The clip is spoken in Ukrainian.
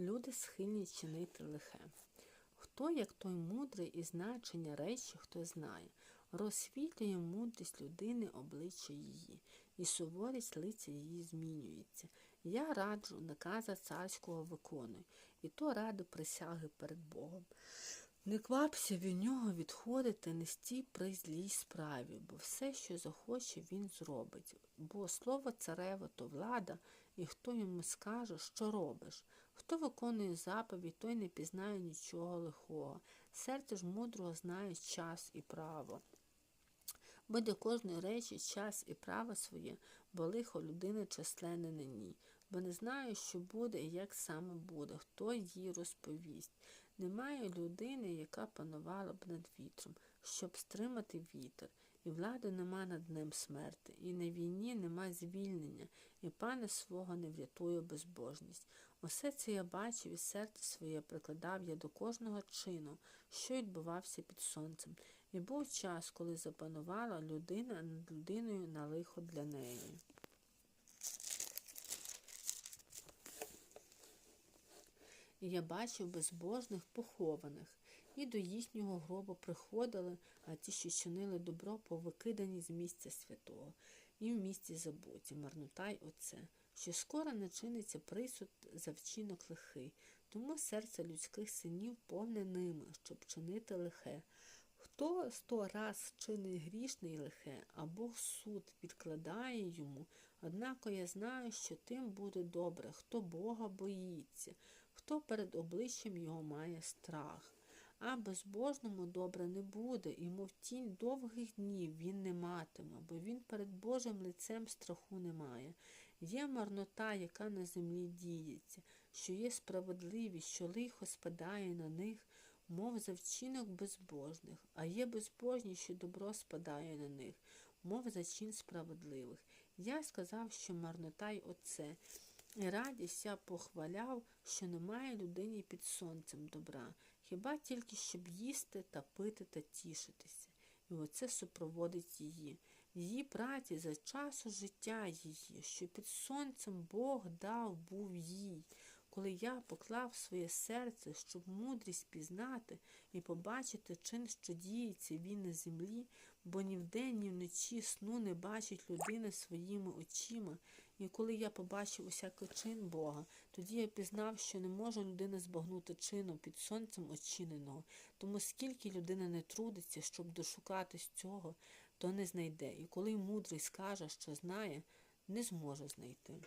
Люди схильні чинити лихе. Хто, як той мудрий і значення речі, хто знає, розсвітлює мудрість людини обличчя її, і суворість лиця її змінюється. Я раджу наказа царського виконую, і то ради присяги перед Богом. Не квапся від нього відходити, не стій при злій справі, бо все, що захоче, він зробить. Бо слово цареве то влада, і хто йому скаже, що робиш. Хто виконує заповідь, той не пізнає нічого лихого. Серце ж мудрого знає час і право. Для кожної речі час і право своє, бо лихо людини численне на ній, бо не знає, що буде і як саме буде, хто їй розповість. Немає людини, яка панувала б над вітром, щоб стримати вітер, і влади нема над ним смерти, і на війні нема звільнення, і пане свого не врятує безбожність. Усе це я бачив і серце своє прикладав я до кожного чину, що відбувався під сонцем. І був час, коли запанувала людина над людиною на лихо для неї. І я бачив безбожних похованих, і до їхнього гробу приходили, а ті, що чинили добро, повикидані з місця святого, і в місті забуті, марнотай оце, що скоро начиниться присуд за вчинок лихий, тому серце людських синів повне ними, щоб чинити лихе. Хто сто раз чинить грішне і лихе, а Бог суд відкладає йому, однако я знаю, що тим буде добре, хто Бога боїться, хто перед обличчям його має страх. А безбожному добре не буде, і мов тінь довгих днів він не матиме, бо він перед Божим лицем страху не має. Є марнота, яка на землі діється, що є справедливість, що лихо спадає на них, мов за вчинок безбожних, а є безбожні, що добро спадає на них, мов за чин справедливих. Я сказав, що марнота й оце. І радість я похваляв, що немає людині під сонцем добра, хіба тільки щоб їсти та пити та тішитися. І оце супроводить її, її праці за часу життя її, що під сонцем Бог дав був їй. Коли я поклав своє серце, щоб мудрість пізнати і побачити чин, що діється він на землі, бо ні вдень, ні вночі сну не бачить людина своїми очима. І коли я побачив усякий чин Бога, тоді я пізнав, що не може людина збагнути чину під сонцем очиненого. Тому скільки людина не трудиться, щоб дошукатись цього, то не знайде. І коли мудрий скаже, що знає, не зможе знайти.